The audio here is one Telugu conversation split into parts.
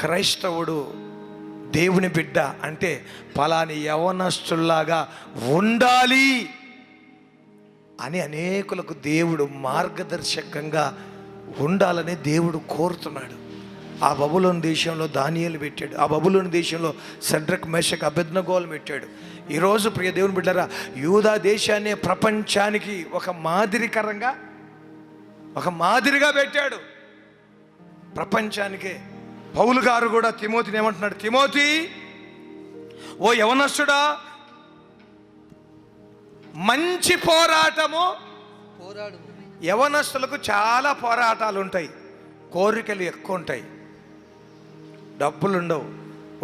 క్రైస్తవుడు దేవుని బిడ్డ అంటే పలాని యవనస్తుల్లాగా ఉండాలి అని అనేకులకు దేవుడు మార్గదర్శకంగా ఉండాలని దేవుడు కోరుతున్నాడు. ఆ బబులోని దేశంలో ధాన్యాలు పెట్టాడు. ఆ బబులోని దేశంలో సెడ్రక్ మేషక్ అభిజ్ఞగోలు పెట్టాడు. ఈరోజు ప్రియ దేవుని బిడ్డరా యూదా దేశాన్ని ప్రపంచానికి ఒక మాదిరికరంగా ఒక మాదిరిగా పెట్టాడు. ప్రపంచానికే పౌలు గారు కూడా తిమోతిని ఏమంటున్నాడు? తిమోతి ఓ యవనస్తుడా మంచి పోరాటము పోరాడు యవనస్తులకు చాలా పోరాటాలు ఉంటాయి కోరికలు ఎక్కువ ఉంటాయి డబ్బులు ఉండవు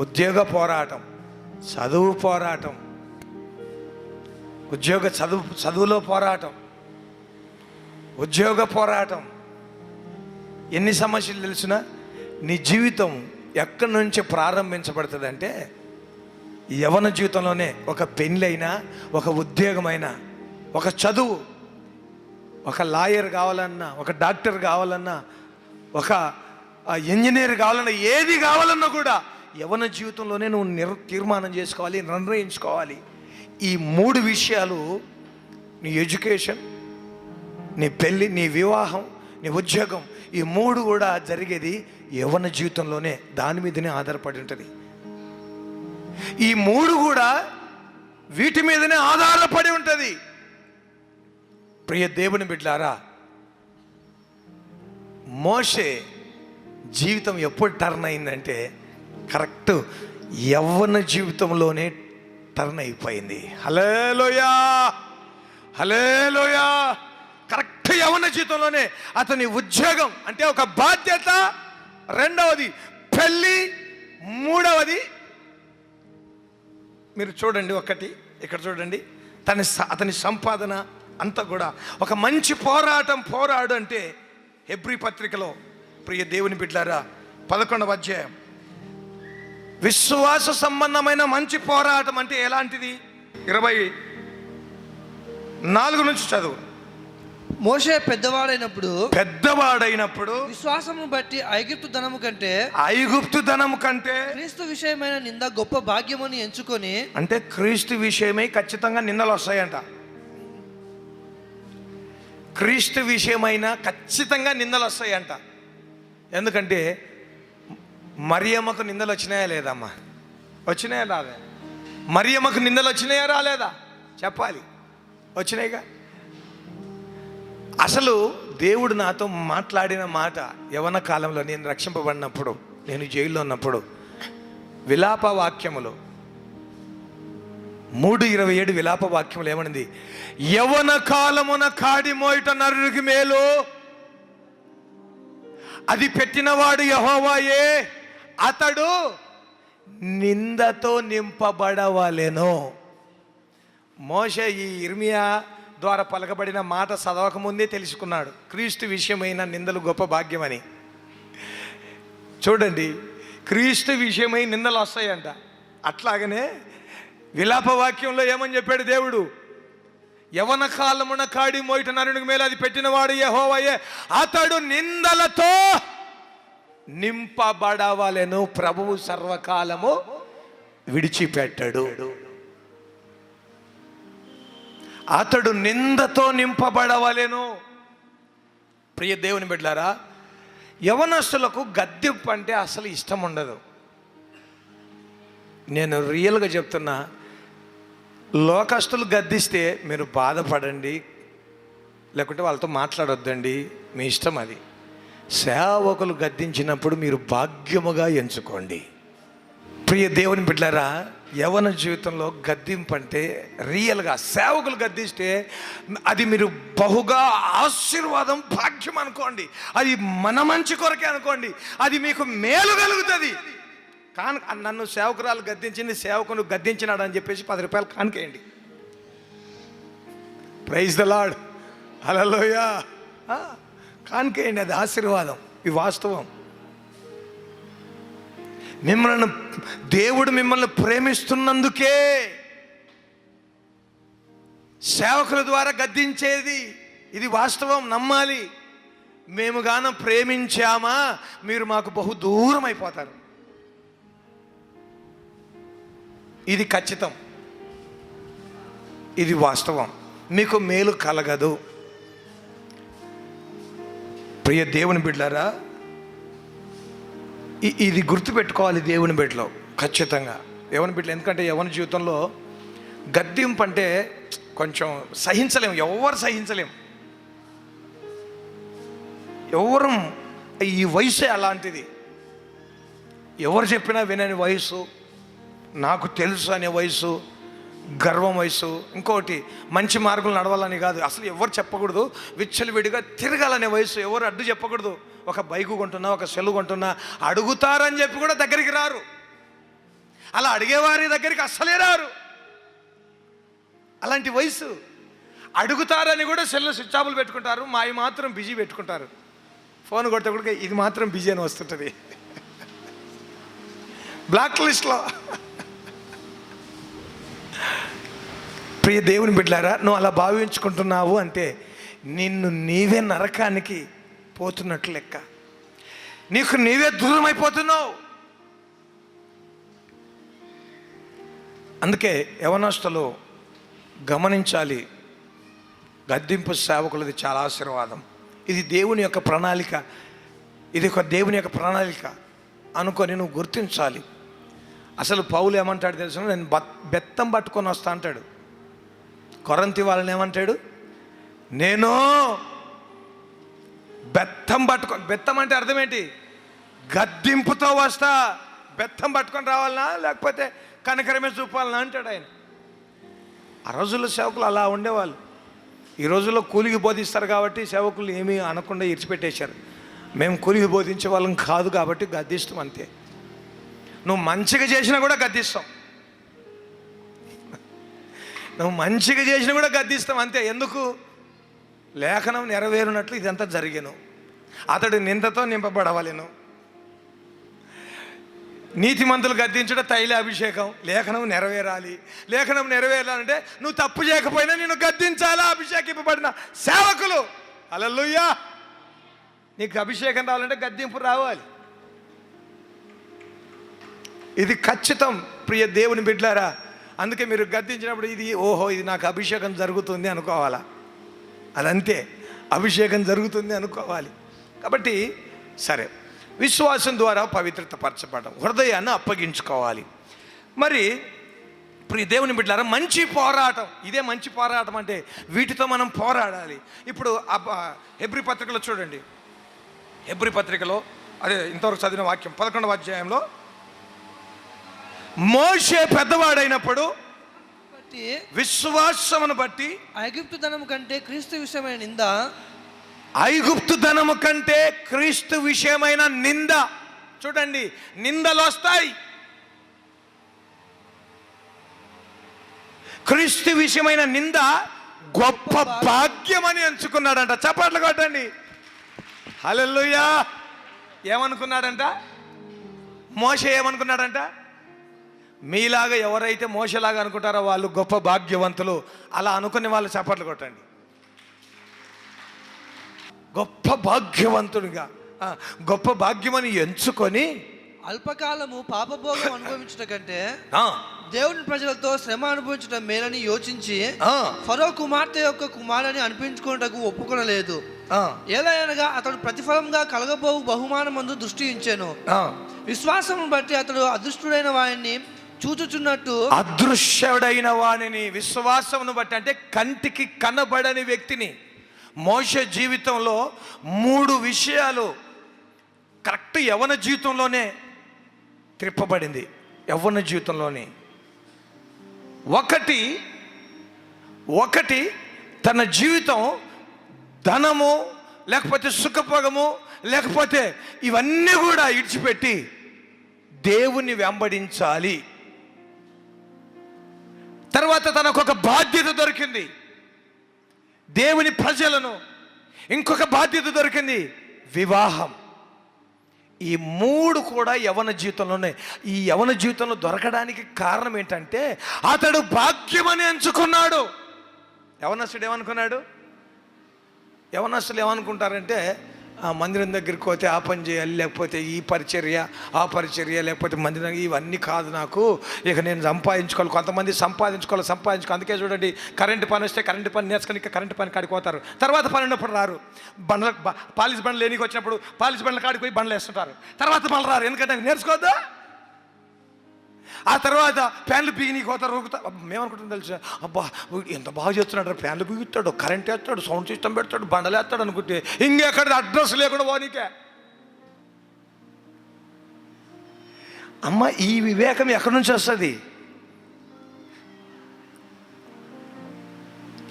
ఉద్యోగ పోరాటం చదువు పోరాటం ఉద్యోగ చదువు చదువులో పోరాటం ఉద్యోగ పోరాటం. ఎన్ని సమస్యలు తెలిసినా నీ జీవితం ఎక్కడి నుంచి ప్రారంభించబడుతుందంటే యవన జీవితంలోనే ఒక పెళ్ళైనా ఒక ఉద్యోగమైనా ఒక చదువు ఒక లాయర్ కావాలన్నా ఒక డాక్టర్ కావాలన్నా ఒక ఇంజనీర్ కావాలన్నా ఏది కావాలన్నా కూడా యవన జీవితంలోనే నువ్వు నిర్ తీర్మానం చేసుకోవాలి నిర్ణయించుకోవాలి. ఈ మూడు విషయాలు నీ ఎడ్యుకేషన్ నీ పెళ్ళి నీ వివాహం నీ ఉద్యోగం ఈ మూడు కూడా జరిగేది యవన జీవితంలోనే దాని మీదనే ఆధారపడి ఉంటుంది. ఈ మూడు కూడా వీటి మీదనే ఆధారపడి ఉంటుంది. ప్రియ దేవుని బిడ్లారా మోషే జీవితం ఎప్పుడు టర్న్ అయిందంటే కరెక్ట్ యవ్వన జీవితంలోనే టర్న్ అయిపోయింది. హలేలోయా హలేలోయా కరెక్ట్ యవ్వన జీవితంలోనే అతని ఉద్యోగం అంటే ఒక బాధ్యత రెండవది పెళ్ళి మూడవది మీరు చూడండి ఒకటి ఇక్కడ చూడండి. తన స- అతని సంపాదన అంతా కూడా ఒక మంచి పోరాటం పోరాడు అంటే హెబ్రి పత్రికలో ప్రియ దేవుని బిడ్డారా పదకొండవ అధ్యాయం. విశ్వాస సంబంధమైన మంచి పోరాటం అంటే ఎలాంటిది? ఇరవై నాలుగు నుంచి చదువు. మోషే పెద్దవాడైనప్పుడు పెద్దవాడైనప్పుడు విశ్వాసమును బట్టి ఐగుప్తు ధనము కంటే ఐగుప్తు ధనము కంటే క్రీస్తు విషయమైన నింద గొప్ప భాగ్యమని ఎంచుకొని అంటే క్రీస్తు విషయమై ఖచ్చితంగా నిందలు వస్తాయంట. క్రీస్తు విషయమైన ఖచ్చితంగా నిందలు వస్తాయంట. ఎందుకంటే మరియమ్మకు నిందలు వచ్చినాయా లేదమ్మా? వచ్చినాయా రాదా మరియమ్మకు నిందలు వచ్చినాయా రాలేదా? చెప్పాలి. వచ్చినాయిగా? అసలు దేవుడు నాతో మాట్లాడిన మాట యవన కాలంలో నేను రక్షింపబడినప్పుడు నేను జైల్లో ఉన్నప్పుడు విలాప వాక్యములో మూడు ఇరవై ఏడు విలాప వాక్యములు ఏమనింది? యవన కాలమున కాడి మోయట నరుడికి మేలు. అది పెట్టినవాడు యహోవాయే. అతడు నిందతో నింపబడవలెను. మోష ఈ ఇర్మియా ద్వారా పలకబడిన మాట చదవకముందే తెలుసుకున్నాడు. క్రీస్తు విషయమైన నిందలు గొప్ప భాగ్యమని. చూడండి క్రీస్తు విషయమై నిందలు వస్తాయంట. అట్లాగనే విలాప వాక్యంలో ఏమని చెప్పాడు దేవుడు? యవన కాలమున కాడి మోయిట నరునికి మేలు అది పెట్టినవాడు యహోవయ్యే అతడు నిందలతో నింపబడవలను. ప్రభువు సర్వకాలము విడిచిపెట్టడు. అతడు నిందతో నింపబడవలేను. ప్రియ దేవుని బిడ్డారా యవనస్తులకు గద్దెప్పు అంటే అసలు ఇష్టం ఉండదు. నేను రియల్గా చెప్తున్నా లోకస్తులు గద్దిస్తే మీరు బాధపడండి లేకుంటే వాళ్ళతో మాట్లాడొద్దండి మీ ఇష్టం అది. సేవకులు గద్దించినప్పుడు మీరు భాగ్యముగా ఎంచుకోండి. ప్రియ దేవుని బిడ్డారా యవన జీవితంలో గద్దింపు అంటే రియల్గా సేవకులు గద్దిస్తే అది మీరు బహుగా ఆశీర్వాదం భాగ్యం అనుకోండి. అది మన మంచి కొరకే అనుకోండి. అది మీకు మేలు కలుగుతుంది. కాను నన్ను సేవకురాలు గద్దించింది సేవకును గద్దించినాడు అని చెప్పేసి పది రూపాయలు కానుకేయండి. ప్రైజ్ ద లాడ్ హలోయ కానుకేయండి అది ఆశీర్వాదం. ఈ వాస్తవం. మిమ్మల్ని దేవుడు మిమ్మల్ని ప్రేమిస్తున్నందుకే సేవకుల ద్వారా గద్దించేది. ఇది వాస్తవం నమ్మాలి. మేము గాన ప్రేమించామా? మీరు మాకు బహు దూరం అయిపోతారు. ఇది ఖచ్చితం. ఇది వాస్తవం. మీకు మేలు కలగదు. ప్రియ దేవుని బిడ్డారా ఇది గుర్తుపెట్టుకోవాలి దేవుని బిడ్డలో ఖచ్చితంగా. దేవుని బిడ్డలు? ఎందుకంటే యవన జీవితంలో గద్దెంపు అంటే కొంచెం సహించలేం ఎవరు సహించలేం. ఎవరు ఈ వయసే అలాంటిది? ఎవరు చెప్పినా వినని వయసు నాకు తెలుసు అనే వయసు గర్వం వయసు ఇంకోటి మంచి మార్గం నడవాలని కాదు. అసలు ఎవరు చెప్పకూడదు. విచ్చలవిడిగా తిరగాలనే వయసు. ఎవరు అడ్డు చెప్పకూడదు. ఒక బైకు కొంటున్నా ఒక సెల్లు కొంటున్నా అడుగుతారని చెప్పి కూడా దగ్గరికి రారు. అలా అడిగేవారి దగ్గరికి అస్సలే రారు. అలాంటి వయసు. అడుగుతారని కూడా సెల్ స్విచ్ ఆఫ్లు పెట్టుకుంటారు. మావి మాత్రం బిజీ పెట్టుకుంటారు. ఫోన్ కొడితే కూడా ఇది మాత్రం బిజీ అని వస్తుంటుంది. బ్లాక్ లిస్ట్లో. ప్రియ దేవుని బిడ్డారా నువ్వు అలా భావించుకుంటున్నావు అంటే నిన్ను నీవే నరకానికి పోతున్నట్లు లెక్క. నీకు నీవే దూరం అయిపోతున్నావు అందుకే యవనస్తులు గమనించాలి గద్దింపు సేవకులది చాలా ఆశీర్వాదం. ఇది దేవుని యొక్క ప్రణాళిక. ఇది ఒక దేవుని యొక్క ప్రణాళిక. అనుకొని నువ్వు గుర్తించాలి. అసలు పౌలు ఏమంటాడు తెలుసు? నేను బత్ బెత్తం పట్టుకొని వస్తా అంటాడు. కొరంతి వాళ్ళని ఏమంటాడు? నేను బెత్తం పట్టుకో బెత్తం అంటే అర్థం ఏంటి? గద్దింపుతో వస్తా. బెత్తం పట్టుకొని రావాలనా? లేకపోతే కనకరమే చూపాలనా అంటాడు ఆయన. ఆ రోజుల్లో సేవకులు అలా ఉండేవాళ్ళు. ఈ రోజుల్లో కూలికి బోధిస్తారు కాబట్టి సేవకులు ఏమీ అనకుండా ఇరిచిపెట్టేశారు మేము కూలికి బోధించే వాళ్ళం కాదు కాబట్టి గద్దిస్తాం అంతే. నువ్వు మంచిగా చేసినా కూడా గద్దిస్తాం. నువ్వు మంచిగా చేసినా కూడా గద్దిస్తాం అంతే. ఎందుకు? లేఖనం నెరవేరునట్లు ఇదంతా జరిగాను. అతడు నిందతో నింపబడవలెను. నీతిమంతులు గద్దించడం తైల అభిషేకం లేఖనం నెరవేరాలి. లేఖనం నెరవేరాలంటే నువ్వు తప్పు చేయకపోయినా నేను గద్దించాలా అభిషేకింపబడిన సేవకులు. అలల్లుయ్యా నీకు అభిషేకం రావాలంటే గద్దింపు రావాలి. ఇది ఖచ్చితం ప్రియ దేవుని బిడ్లారా. అందుకే మీరు గద్దించినప్పుడు ఇది ఓహో ఇది నాకు అభిషేకం జరుగుతుంది అనుకోవాలా? అదంతే అభిషేకం జరుగుతుంది అనుకోవాలి. కాబట్టి సరే విశ్వాసం ద్వారా పవిత్రత పరచబడడం హృదయాన్ని అప్పగించుకోవాలి. మరి ప్రియ దేవుని బిడ్డారా మంచి పోరాటం ఇదే మంచి పోరాటం అంటే వీటితో మనం పోరాడాలి. ఇప్పుడు అబ్బ- హెబ్రి పత్రికలో చూడండి. హెబ్రి పత్రికలో అదే ఇంతవరకు చదివిన వాక్యం పదకొండవ అధ్యాయంలో మోషే పెద్దవాడైనప్పుడు విశ్వాసమును బట్టి ఐగుప్తు ధనము కంటే క్రీస్తు విషయమైన నింద ఐగుప్తు ధనము కంటే క్రీస్తు విషయమైన నింద. చూడండి నిందలు వస్తాయి. క్రీస్తు విషయమైన నింద గొప్ప భాగ్యమని ఎంచుకున్నాడంట. చప్పట్లు కొట్టండి. హల్లెలూయా. ఏమనుకున్నాడంట? మోష ఏమనుకున్నాడంట? మీలాగా ఎవరైతే మోసలాగా అనుకుంటారో వాళ్ళు గొప్ప భాగ్యవంతులు. అలా అనుకునే వాళ్ళు చప్పట్లు కొట్టండి. గొప్ప భాగ్యవంతుడిగా గొప్ప భాగ్యమని ఎంచుకొని అల్పకాలము పాపభోగం అనుభవించట కంటే దేవుని ప్రజలతో శ్రమ అనుభవించడం మేలని యోచించి ఫరో కుమార్తె యొక్క కుమారుని అనిపించుకున్నటకు ఒప్పుకొనలేదు. ఎలా అనగా అతడు ప్రతిఫలంగా కలగబోవు బహుమానమందు దృష్టి ఉంచాను. ఆ. విశ్వాసం బట్టి అతడు అదృష్టుడైన వారిని చూచుచున్నట్టు అదృశ్యుడైన వానిని విశ్వాసమును బట్టి అంటే కంటికి కనబడని వ్యక్తిని మోష జీవితంలో మూడు విషయాలు కరెక్ట్ యవన జీవితంలోనే త్రిప్పబడింది. యవ్వన జీవితంలోనే ఒకటి ఒకటి తన జీవితం ధనము లేకపోతే సుఖభోగము లేకపోతే ఇవన్నీ కూడా ఇడిచిపెట్టి దేవుని వెంబడించాలి. తర్వాత తనకు ఒక బాధ్యత దొరికింది. దేవుని ప్రజలను ఇంకొక బాధ్యత దొరికింది. వివాహం. ఈ మూడు కూడా యవన జీవితంలోనే. ఈ యవన జీవితంలో దొరకడానికి కారణం ఏంటంటే అతడు భాగ్యమని ఎంచుకున్నాడు. యవనస్తుడు ఏమనుకున్నాడు? యవనస్తులు ఏమనుకుంటారంటే ఆ మందిరం దగ్గరికి పోతే ఆ పని చేయాలి లేకపోతే ఈ పరిచర్య ఆ పరిచర్య లేకపోతే మందిరం ఇవన్నీ కాదు నాకు. ఇక నేను సంపాదించుకోవాలి కొంతమంది సంపాదించుకోవాలి సంపాదించుకో అందుకే చూడండి కరెంటు పని వస్తే కరెంటు పని నేర్చుకొని ఇక కరెంటు పని కాడికి పోతారు. తర్వాత పని ఉన్నప్పుడు రారు. బండ్ల పాలిస్ పాలిష్ బండ్లు లేనికి వచ్చినప్పుడు పాలిష్ బండ్ల కాడికి పోయి బండ్లు వేస్తుంటారు. తర్వాత మళ్ళీ రారు. ఎందుకంటే నేర్చుకోవద్దా? ఆ తర్వాత ఫ్యాన్లు పీగినీకి పోతారు ఊగుతా మేమనుకుంటాం తెలుసా? అబ్బా ఎంత బాగా చేస్తున్నాడు ఫ్యాన్లు పీగుతాడు కరెంట్ వేస్తాడు సౌండ్ సిస్టమ్ పెడతాడు బండలు వేస్తాడు అనుకుంటే ఇంకెక్కడ అడ్రస్ లేకుండా పోనీకే అమ్మ ఈ వివేకం ఎక్కడి నుంచి వస్తుంది?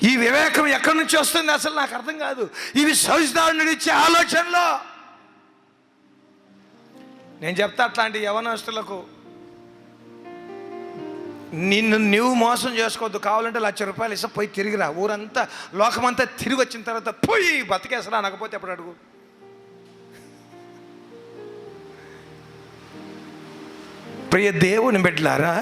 ఈ వివేకం ఎక్కడి నుంచి వస్తుంది అసలు నాకు అర్థం కాదు. ఇవి సౌజదారుని ఇచ్చే ఆలోచనలో. నేను చెప్తా అట్లాంటి యవనస్తులకు నిన్ను నువ్వు మోసం చేసుకోవద్దు. కావాలంటే లక్ష రూపాయలు ఇస్తా పోయి తిరిగిరా. ఊరంతా లోకమంతా తిరిగి వచ్చిన తర్వాత పోయి బతికేసరా అనకపోతే ఎప్పుడు అడుగు? ప్రియ దేవుని బిడ్డలారా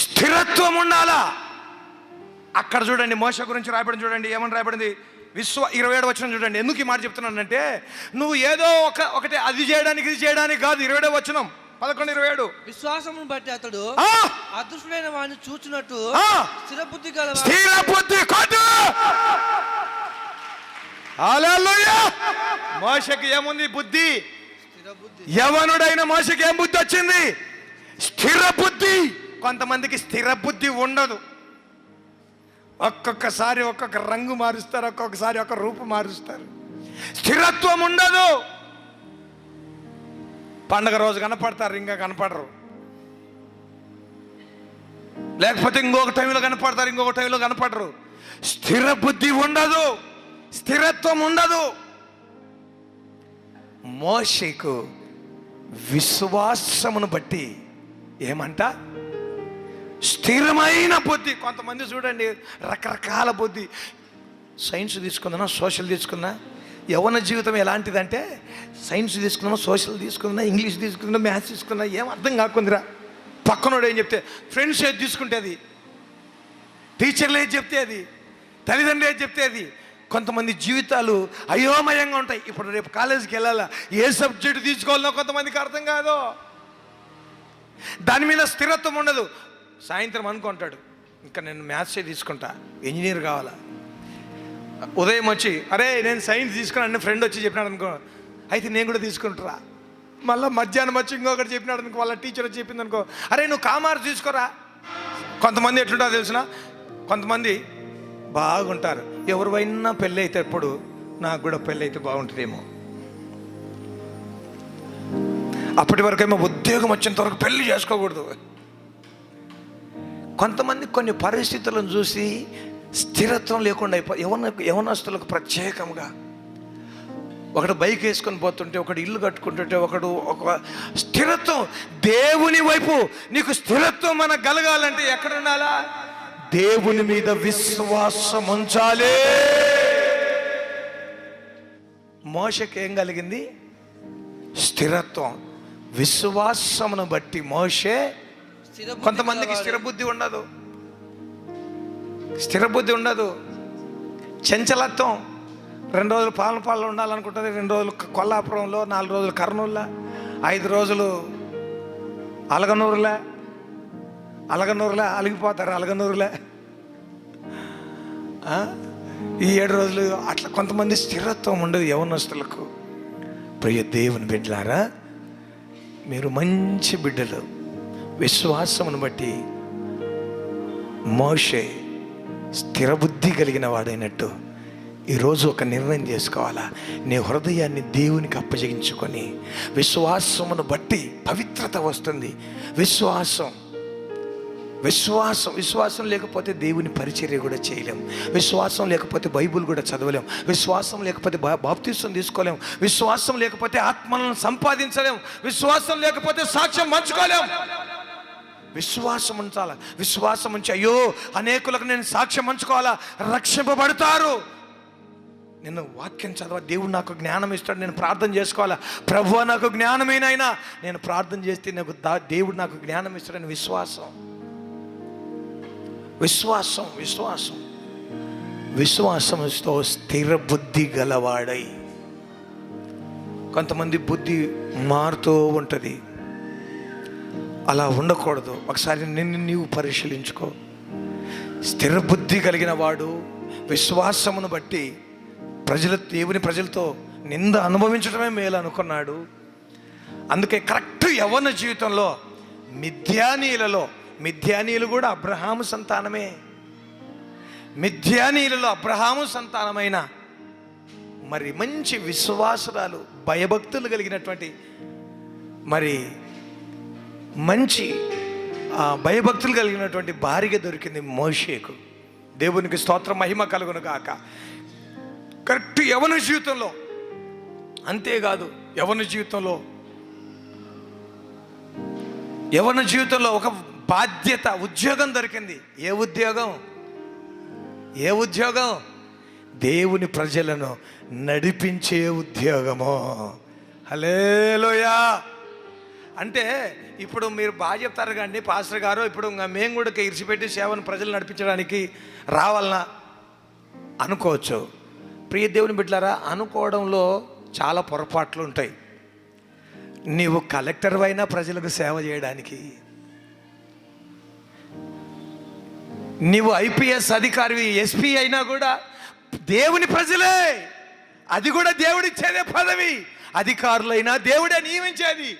స్థిరత్వం ఉండాలా? అక్కడ చూడండి మోస గురించి రాయబడింది చూడండి ఏమని రాయబడింది? విశ్వ ఇరవై ఏడు వచ్చిన చూడండి. ఎందుకు ఈ మాట చెప్తున్నానంటే నువ్వు ఏదో ఒక ఒకటి అది చేయడానికి ఇది చేయడానికి కాదు. ఇరవై ఏడో వచ్చినాం పదకొండు ఇరవై ఏడు. విశ్వాసమును బట్టి అతడు ఆ! అదృష్టుడైన వాడిని చూచినట్టు ఆ! స్థిర బుద్ధి గల స్థిర బుద్ధి కొట్టు! హల్లెలూయా! మోసకి ఏముంది బుద్ధి? యవనుడైన మోసకి ఏం బుద్ధి వచ్చింది? స్థిర బుద్ధి. కొంతమందికి స్థిర బుద్ధి ఉండదు. ఒక్కొక్కసారి ఒక్కొక్క రంగు మారుస్తారు ఒక్కొక్కసారి ఒక రూపు మారుస్తారు. స్థిరత్వం ఉండదు. పండగ రోజు కనపడతారు ఇంకా కనపడరు. లేకపోతే ఇంకొక టైంలో కనపడతారు ఇంకొక టైంలో కనపడరు. స్థిర బుద్ధి ఉండదు. స్థిరత్వం ఉండదు. మోషకు విశ్వాసమును బట్టి ఏమంట? స్థిరమైన బుద్ధి. కొంతమంది చూడండి రకరకాల బుద్ధి. సైన్స్ తీసుకుందా సోషల్ తీసుకున్నా యవన జీవితం ఎలాంటిదంటే సైన్స్ తీసుకున్నా సోషల్ తీసుకున్నా ఇంగ్లీష్ తీసుకున్నా మ్యాథ్స్ తీసుకున్నా ఏం అర్థం కాకుందిరా. పక్కనోడు ఏం చెప్తే ఫ్రెండ్స్ ఏది తీసుకుంటే అది? టీచర్లు ఏది చెప్తే అది? తల్లిదండ్రులు ఏది చెప్తే అది? కొంతమంది జీవితాలు అయోమయంగా ఉంటాయి. ఇప్పుడు రేపు కాలేజీకి వెళ్ళాలా? ఏ సబ్జెక్ట్ తీసుకోవాలో కొంతమందికి అర్థం కాదు. దాని మీద స్థిరత్వం ఉండదు. సాయంత్రం అనుకుంటాడు. ఇంకా నేను మ్యాథ్సే తీసుకుంటా ఇంజనీర్ కావాలా? ఉదయం వచ్చి అరే నేను సైన్స్ తీసుకున్నాను ఫ్రెండ్ వచ్చి చెప్పినాడు అనుకో అయితే నేను కూడా తీసుకుంటారా. మళ్ళీ మధ్యాహ్నం వచ్చి ఇంకొకటి చెప్పినాడు అనుకో వాళ్ళ టీచర్ వచ్చి చెప్పింది అనుకో అరే నువ్వు కామార్స్ తీసుకోరా? కొంతమంది ఎట్లుంటారో తెలిసిన? కొంతమంది బాగుంటారు. ఎవరివైనా పెళ్ళి అయితే ఎప్పుడు నాకు కూడా పెళ్ళి అయితే బాగుంటుందేమో. అప్పటి వరకేమో ఉద్యోగం వచ్చేంత వరకు పెళ్ళి చేసుకోకూడదు. కొంతమంది కొన్ని పరిస్థితులను చూసి స్థిరత్వం లేకుండా అయిపోయి యవన యవనస్తులకు ప్రత్యేకంగా. ఒకడు బైక్ వేసుకొని పోతుంటే ఒకడు ఇల్లు కట్టుకుంటుంటే ఒకడు ఒక స్థిరత్వం. దేవుని వైపు నీకు స్థిరత్వం మనకు కలగాలంటే ఎక్కడ ఉండాలా దేవుని మీద విశ్వాసం ఉంచాలి. మోసకి ఏం కలిగింది? స్థిరత్వం. విశ్వాసమును బట్టి మోషే కొంతమందికి స్థిరబుద్ధి ఉండదు. స్థిర బుద్ధి ఉండదు. చంచలత్వం రెండు రోజులు పాలన పాలన ఉండాలనుకుంటుంది రెండు రోజులు కొల్లాపురంలో నాలుగు రోజులు కర్నూలులో ఐదు రోజులు అలగనూరులే. అలగనూరులే అలిగిపోతారు అలగనూరులే. ఈ ఏడు రోజులు అట్లా కొంతమంది స్థిరత్వం ఉండదు యవనస్తులకు. ప్రియ దేవుని బిడ్డలారా మీరు మంచి బిడ్డలు. విశ్వాసమును బట్టి మోషే స్థిరబుద్ధి కలిగిన వాడైనట్టు ఈరోజు ఒక నిర్ణయం చేసుకోవాలా? నీ హృదయాన్ని దేవునికి అప్పజగించుకొని విశ్వాసమును బట్టి పవిత్రత వస్తుంది. విశ్వాసం విశ్వాసం విశ్వాసం లేకపోతే దేవుని పరిచర్య కూడా చేయలేం. విశ్వాసం లేకపోతే బైబుల్ కూడా చదవలేం. విశ్వాసం లేకపోతే బా బాప్తీసం తీసుకోలేం. విశ్వాసం లేకపోతే ఆత్మలను సంపాదించలేం. విశ్వాసం లేకపోతే సాక్ష్యం మంచుకోలేం విశ్వాసం ఉంచాలి? విశ్వాసం ఉంచి అయ్యో అనేకులకు నేను సాక్ష్యం పంచుకోవాలా? రక్షింపబడతారు. నేను వాక్యం చదవ దేవుడు నాకు జ్ఞానం ఇస్తాడు నేను ప్రార్థన చేసుకోవాలా? ప్రభు నాకు జ్ఞానమేనైనా నేను ప్రార్థన చేస్తే నాకు దా- దేవుడు నాకు జ్ఞానం ఇస్తాడని విశ్వాసం. విశ్వాసం విశ్వాసం. విశ్వాసంతో స్థిర బుద్ధి గలవాడై. కొంతమంది బుద్ధి మారుతూ ఉంటుంది. అలా ఉండకూడదు. ఒకసారి నిన్ను నీవు పరిశీలించుకో. స్థిర బుద్ధి కలిగిన వాడు విశ్వాసమును బట్టి ప్రజల దేవుని ప్రజలతో నింద అనుభవించడమే మేలు అనుకున్నాడు. అందుకే కరెక్ట్ యవన జీవితంలో మిథ్యానీయులలో మిథ్యానీయులు కూడా అబ్రహాము సంతానమే. మిథ్యానీయులలో అబ్రహాము సంతానమైన మరి మంచి విశ్వాసరాలు భయభక్తులు కలిగినటువంటి మరి మంచి భయభక్తులు కలిగినటువంటి భార్య దొరికింది మోషేకు. దేవునికి స్తోత్ర మహిమ కలుగును కాక కరెక్ట్ యవన జీవితంలో అంతేకాదు యవన జీవితంలో యవన జీవితంలో ఒక బాధ్యత ఉద్యోగం దొరికింది. ఏ ఉద్యోగం? ఏ ఉద్యోగం? దేవుని ప్రజలను నడిపించే ఉద్యోగము. హలేలోయా అంటే ఇప్పుడు మీరు బాగా చెప్తారు కానీ పాస్టర్ గారు ఇప్పుడు మేము కూడా ఇరిచిపెట్టి సేవను ప్రజలు నడిపించడానికి రావాలనా అనుకోవచ్చు. ప్రియ దేవుని బిడ్డలారా అనుకోవడంలో చాలా పొరపాట్లు ఉంటాయి. నీవు కలెక్టర్ అయినా ప్రజలకు సేవ చేయడానికి. నీవు ఐపీఎస్ అధికారి ఎస్పీ అయినా కూడా దేవుని ప్రజలే. అది కూడా దేవుడిచ్చేదే పదవి. అధికారులైనా దేవుడే నియమించేది.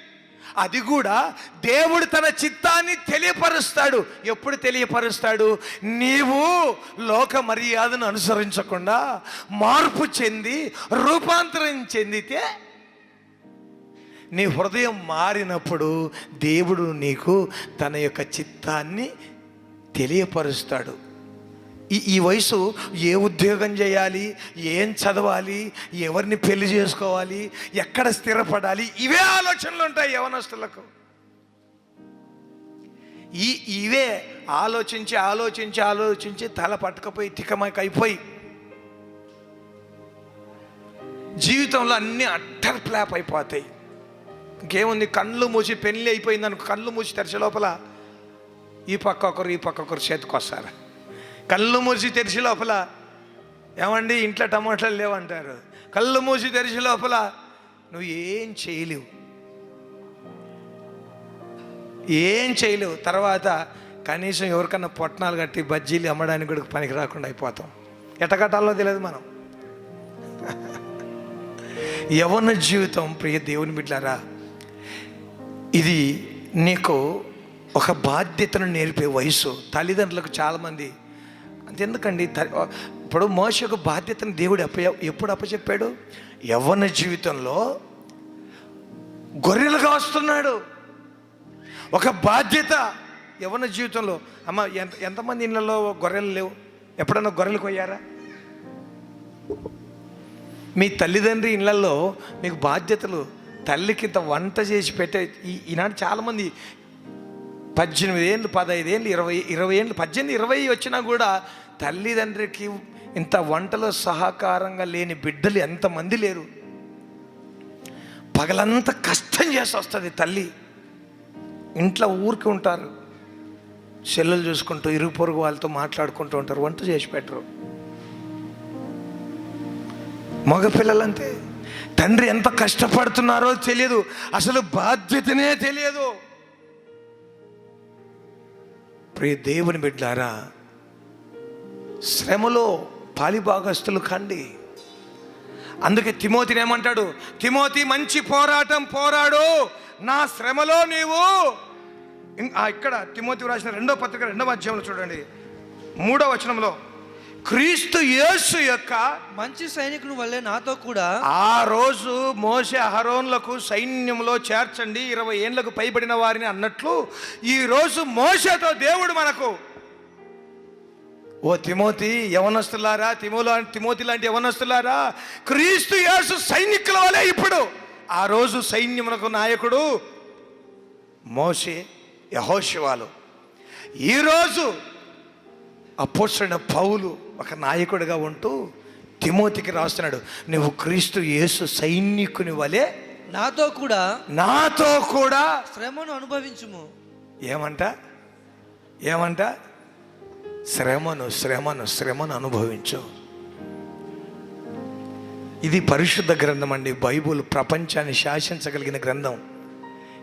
అది కూడా దేవుడు తన చిత్తాన్ని తెలియపరుస్తాడు. ఎప్పుడు తెలియపరుస్తాడు? నీవు లోక మర్యాదను అనుసరించకుండా మార్పు చెంది రూపాంతరం చెందితే నీ హృదయం మారినప్పుడు దేవుడు నీకు తన యొక్క చిత్తాన్ని తెలియపరుస్తాడు. ఈ ఈ వయసు ఏ ఉద్యోగం చేయాలి ఏం చదవాలి ఎవరిని పెళ్ళి చేసుకోవాలి ఎక్కడ స్థిరపడాలి ఇవే ఆలోచనలు ఉంటాయి యవనస్తులకు. ఈ ఇవే ఆలోచించి ఆలోచించి ఆలోచించి తల పట్టుకపోయి తికమక అయిపోయి జీవితంలో అన్నీ అట్టర్ ప్లాప్ అయిపోతాయి. ఇంకేముంది? కళ్ళు మూసి పెళ్ళి అయిపోయిందనుకో కళ్ళు మూసి తెరిచే లోపల ఈ పక్క ఒకరు ఈ పక్క ఒకరు చేతికొస్తారు. కళ్ళు మూసి తెరిచి లోపల. ఏమండి ఇంట్లో టమాటాలు లేవంటారు. కళ్ళు మూసి తెరిచి లోపల. నువ్వు ఏం చేయలేవు. ఏం చేయలేవు. తర్వాత కనీసం ఎవరికన్నా పొట్నాలు కట్టి బజ్జీలు అమ్మడానికి కూడా పనికి రాకుండా అయిపోతాం. ఎట్ట కట్టాలో తెలియదు మనం. యవన జీవితం ప్రియ దేవుని బిడ్డారా ఇది నీకు ఒక బాధ్యతను నేర్పే వయసు. తల్లిదండ్రులకు చాలామంది అంతెందుకండి? త- ఇప్పుడు మోసకు బాధ్యతను దేవుడు అప్ప ఎప్పుడు అప్పచెప్పాడు? యవ్వన జీవితంలో గొర్రెలుగా వస్తున్నాడు. ఒక బాధ్యత యవ్వన జీవితంలో. అమ్మ ఎంత ఎంతమంది ఇళ్ళలో గొర్రెలు లేవు? ఎప్పుడన్నా గొర్రెలు కొయ్యారా? మీ తల్లిదండ్రి ఇళ్ళల్లో మీకు బాధ్యతలు తల్లికింత వంట చేసి పెట్టే ఈ- ఈనాడు చాలామంది పద్దెనిమిది ఏళ్ళు పదహైదు ఏళ్ళు ఇరవై ఇరవై ఏళ్ళు పద్దెనిమిది ఇరవై వచ్చినా కూడా తల్లిదండ్రికి ఇంత వంటలో సహకారంగా లేని బిడ్డలు ఎంతమంది లేరు? పగలంతా కష్టం చేసి వస్తుంది తల్లి. ఇంట్లో ఊరికి ఉంటారు. సెల్లులు చూసుకుంటూ ఇరుగు పొరుగు వాళ్ళతో మాట్లాడుకుంటూ ఉంటారు వంట చేసి పెట్టరు. మగపిల్లలంతే తండ్రి ఎంత కష్టపడుతున్నారో తెలియదు. అసలు బాధ్యతనే తెలియదు. ప్రియ దేవుని బిడ్డారా శ్రమలో పాలిభాగస్తులు కండి. అందుకే తిమోతిని ఏమంటాడు తిమోతి మంచి పోరాటం పోరాడు. నా శ్రమలో నీవు ఇక్కడ తిమోతి రాసిన రెండో పత్రిక రెండవ అధ్యాయంలో చూడండి. మూడో వచనంలో క్రీస్తు యేసు యొక్క మంచి సైనికుని వల్లే నాతో కూడా ఆ రోజు మోసే అహరోన్లకు సైన్యంలో చేర్చండి ఇరవై ఏళ్ళకు పైబడిన వారిని అన్నట్లు ఈ రోజు మోసతో దేవుడు మనకు. ఓ తిమోతి యవనస్తులారా తిమోలా తిమోతి లాంటి యవనస్తులారా క్రీస్తు యేసు సైనికుల వలె ఇప్పుడు. ఆ రోజు సైన్యమునకు నాయకుడు మోసే యహోశివాలు ఈరోజు అపోసరైన పౌలు ఒక నాయకుడిగా ఉంటూ తిమోతికి రాస్తున్నాడు నువ్వు క్రీస్తు యేసు సైనికుని వలె నాతో కూడా నాతో కూడా శ్రమను అనుభవించుము. ఏమంట? ఏమంట? శ్రమను శ్రమను శ్రమను అనుభవించు. ఇది పరిశుద్ధ గ్రంథం అండి బైబుల్ ప్రపంచాన్ని శాసించగలిగిన గ్రంథం.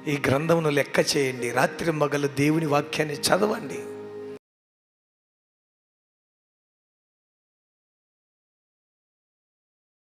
ఈ గ్రంథమును లెక్క చేయండి రాత్రి మగలు దేవుని వాక్యాన్ని చదవండి.